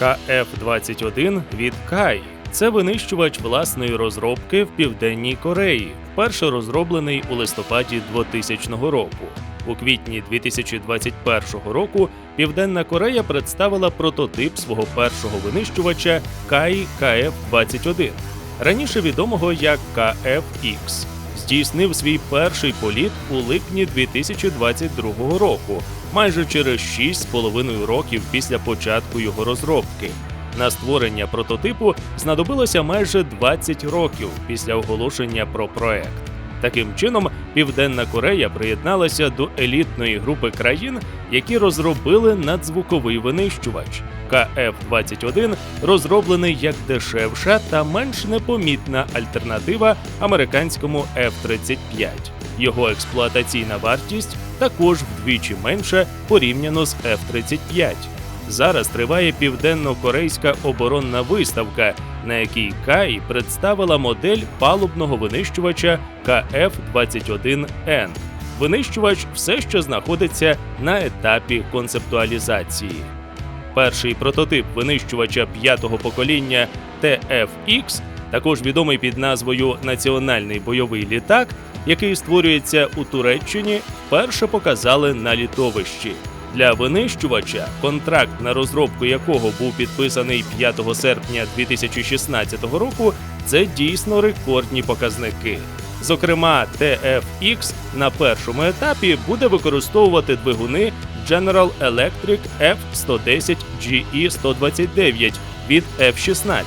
КФ-21 від Кай. Це винищувач власної розробки в Південній Кореї, вперше розроблений у листопаді 2000 року. У квітні 2021 року Південна Корея представила прототип свого першого винищувача Кай КФ-21, раніше відомого як КФХ. Здійснив свій перший політ у липні 2022 року, майже через 6,5 років після початку його розробки. На створення прототипу знадобилося майже 20 років після оголошення про проект. Таким чином, Південна Корея приєдналася до елітної групи країн, які розробили надзвуковий винищувач. КФ-21 розроблений як дешевша та менш непомітна альтернатива американському F-35. Його експлуатаційна вартість також вдвічі менша порівняно з F-35. Зараз триває південно-корейська оборонна виставка, на якій Кай представила модель палубного винищувача КФ-21Н. Винищувач все ще знаходиться на етапі концептуалізації. Перший прототип винищувача п'ятого покоління TFX, також відомий під назвою Національний бойовий літак, який створюється у Туреччині, вперше показали на літовищі. Для винищувача, контракт на розробку якого був підписаний 5 серпня 2016 року, це дійсно рекордні показники. Зокрема, TFX на першому етапі буде використовувати двигуни General Electric F110 GE129 від F16.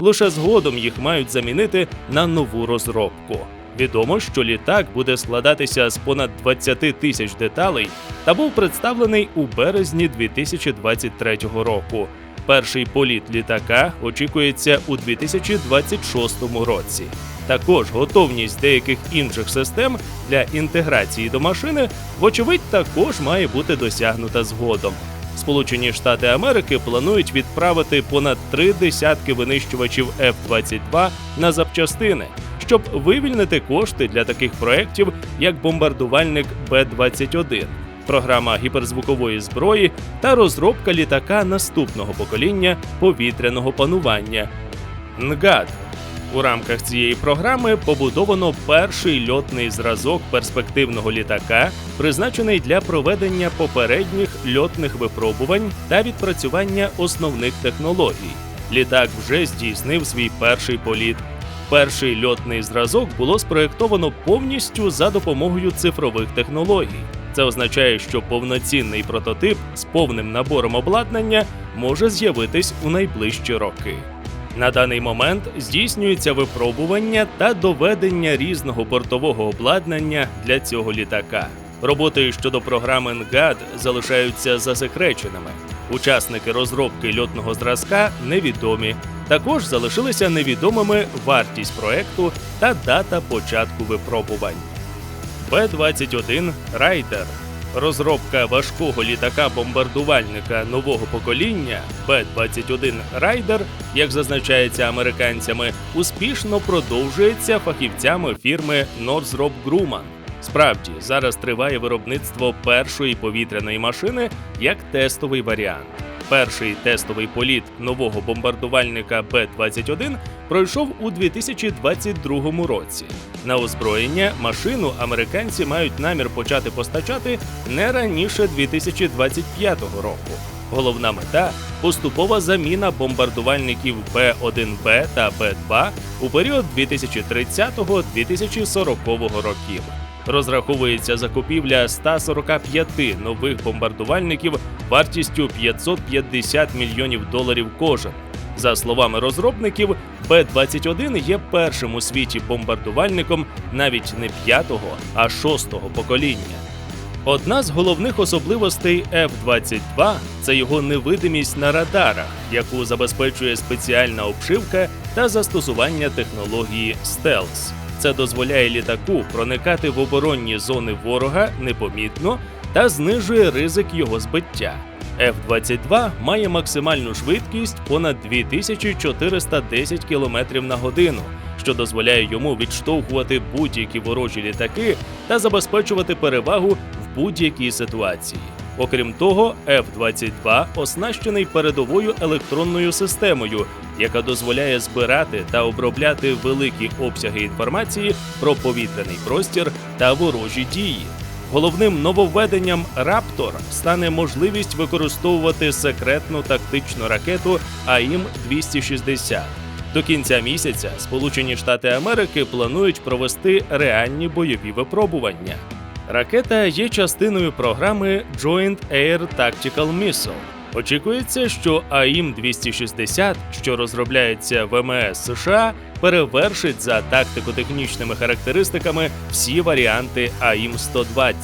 Лише згодом їх мають замінити на нову розробку. Відомо, що літак буде складатися з понад 20 тисяч деталей та був представлений у березні 2023 року. Перший політ літака очікується у 2026 році. Також готовність деяких інших систем для інтеграції до машини, вочевидь, також має бути досягнута згодом. Сполучені Штати Америки планують відправити понад три десятки винищувачів F-22 на запчастини, щоб вивільнити кошти для таких проєктів, як бомбардувальник Б-21, програма гіперзвукової зброї та розробка літака наступного покоління повітряного панування. НГАД у рамках цієї програми побудовано перший льотний зразок перспективного літака, призначений для проведення попередніх льотних випробувань та відпрацювання основних технологій. Літак вже здійснив свій перший політ. Перший льотний зразок було спроєктовано повністю за допомогою цифрових технологій. Це означає, що повноцінний прототип з повним набором обладнання може з'явитись у найближчі роки. На даний момент здійснюється випробування та доведення різного бортового обладнання для цього літака. Роботи щодо програми НГАД залишаються засекреченими. Учасники розробки льотного зразка невідомі. Також залишилися невідомими вартість проекту та дата початку випробувань. Б-21 Райдер Розробка важкого літака-бомбардувальника нового покоління Б-21 Райдер, як зазначається американцями, успішно продовжується фахівцями фірми Northrop Grumman. Справді, зараз триває виробництво першої повітряної машини як тестовий варіант. Перший тестовий політ нового бомбардувальника Б-21 пройшов у 2022 році. На озброєння машину американці мають намір почати постачати не раніше 2025 року. Головна мета поступова заміна бомбардувальників Б-1Б та Б-2 у період 2030-2040 років. Розраховується закупівля 145 нових бомбардувальників вартістю 550 мільйонів доларів кожен. За словами розробників, Б-21 є першим у світі бомбардувальником навіть не п'ятого, а шостого покоління. Одна з головних особливостей F-22 – це його невидимість на радарах, яку забезпечує спеціальна обшивка та застосування технології стелс. Це дозволяє літаку проникати в оборонні зони ворога непомітно та знижує ризик його збиття. F-22 має максимальну швидкість понад 2410 км на годину, що дозволяє йому відштовхувати будь-які ворожі літаки та забезпечувати перевагу в будь-якій ситуації. Окрім того, F-22 оснащений передовою електронною системою, яка дозволяє збирати та обробляти великі обсяги інформації про повітряний простір та ворожі дії. Головним нововведенням Раптор стане можливість використовувати секретну тактичну ракету АІМ-260. До кінця місяця Сполучені Штати Америки планують провести реальні бойові випробування. Ракета є частиною програми Joint Air Tactical Missile. Очікується, що АІМ-260, що розробляється ВМС США, перевершить за тактико-технічними характеристиками всі варіанти АІМ-120.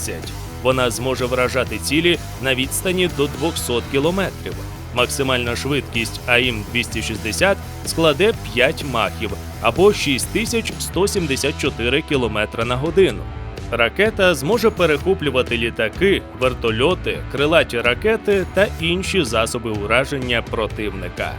Вона зможе вражати цілі на відстані до 200 кілометрів. Максимальна швидкість АІМ-260 складе 5 махів або 6174 км на годину. Ракета зможе перехоплювати літаки, вертольоти, крилаті ракети та інші засоби ураження противника.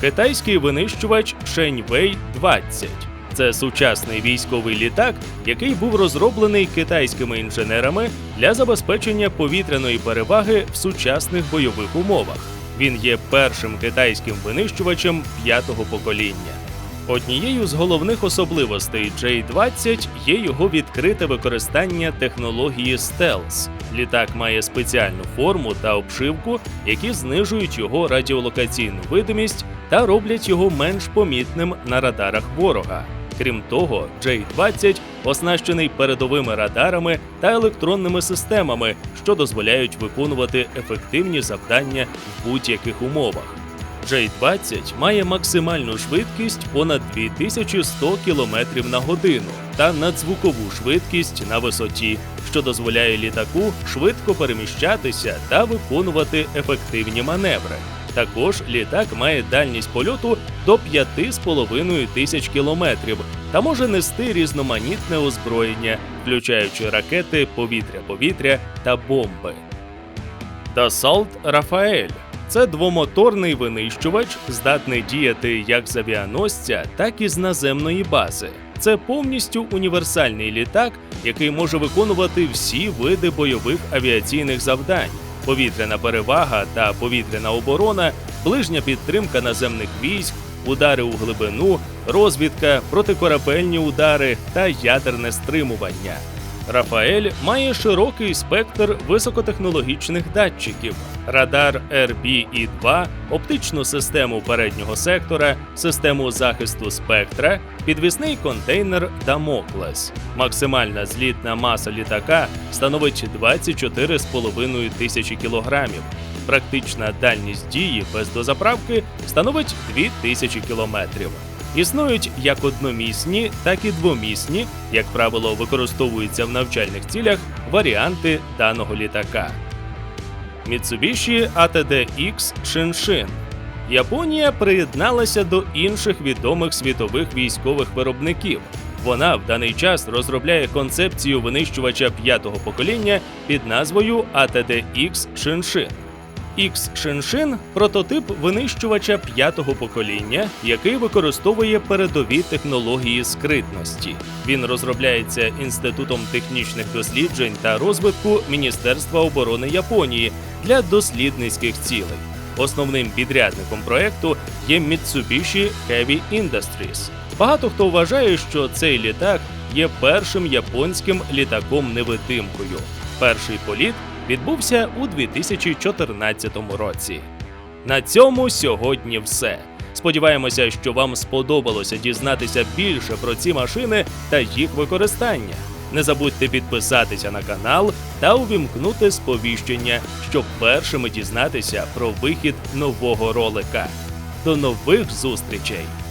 Китайський винищувач Шеньвей 20 це сучасний військовий літак, який був розроблений китайськими інженерами для забезпечення повітряної переваги в сучасних бойових умовах. Він є першим китайським винищувачем п'ятого покоління. Однією з головних особливостей J-20 є його відкрите використання технології стелс. Літак має спеціальну форму та обшивку, які знижують його радіолокаційну видимість та роблять його менш помітним на радарах ворога. Крім того, J-20 оснащений передовими радарами та електронними системами, що дозволяють виконувати ефективні завдання в будь-яких умовах. J-20 має максимальну швидкість понад 2100 км на годину та надзвукову швидкість на висоті, що дозволяє літаку швидко переміщатися та виконувати ефективні маневри. Також літак має дальність польоту до 5,5 тисяч кілометрів та може нести різноманітне озброєння, включаючи ракети, повітря-повітря та бомби. Dassault Рафаель це двомоторний винищувач, здатний діяти як з авіаносця, так і з наземної бази. Це повністю універсальний літак, який може виконувати всі види бойових авіаційних завдань: повітряна перевага та повітряна оборона, ближня підтримка наземних військ, удари у глибину, розвідка, протикорабельні удари та ядерне стримування. Рафаель має широкий спектр високотехнологічних датчиків: радар RBE-2, оптичну систему переднього сектора, систему захисту спектра, підвісний контейнер Дамоклес. Максимальна злітна маса літака становить 24,5 тисячі кілограмів. Практична дальність дії без дозаправки становить 2000 кілометрів. Існують як одномісні, так і двомісні, як правило, використовуються в навчальних цілях варіанти даного літака. Mitsubishi ATD-X Shinshin. Японія приєдналася до інших відомих світових військових виробників. Вона в даний час розробляє концепцію винищувача п'ятого покоління під назвою ATD-X Shinshin. X Shinshin – прототип винищувача п'ятого покоління, який використовує передові технології скритності. Він розробляється Інститутом технічних досліджень та розвитку Міністерства оборони Японії для дослідницьких цілей. Основним підрядником проекту є Mitsubishi Heavy Industries. Багато хто вважає, що цей літак є першим японським літаком-невидимкою. Перший політ відбувся у 2014 році. На цьому сьогодні все. Сподіваємося, що вам сподобалося дізнатися більше про ці машини та їх використання. Не забудьте підписатися на канал та увімкнути сповіщення, щоб першими дізнатися про вихід нового ролика. До нових зустрічей!